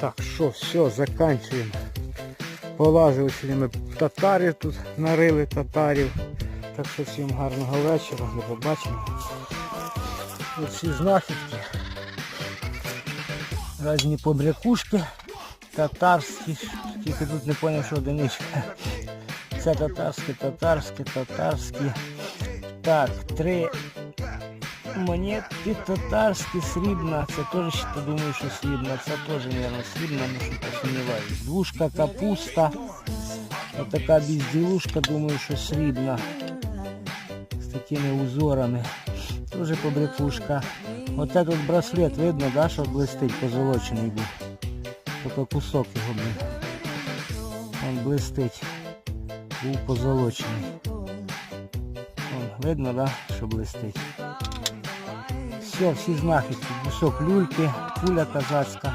Так, що, все, заканчуємо. Полазили сьогодні ми татарів тут, нарили татарів. Так що всім гарного вечора, побачення. Тут всі знахідки. Різні побрякушки татарські, тільки тут не зрозумів, що одиничка. Це татарські, татарські, татарські. Так, три монетки татарські, срібна. Це теж думаю, що срібна. Це теж, мабуть, срібна, ну що посумніваюсь. Двушка капуста. Отака безділушка, думаю, що срібна. З такими узорами. Тоже побрякушка. Оце тут браслет, видно, да, що блистить, позолочений був. Тільки кусок його блин. Он блистить. Був позолочений. Видно, да, що блистить. Все, всі знахідки. Кусок люльки, куля казацька.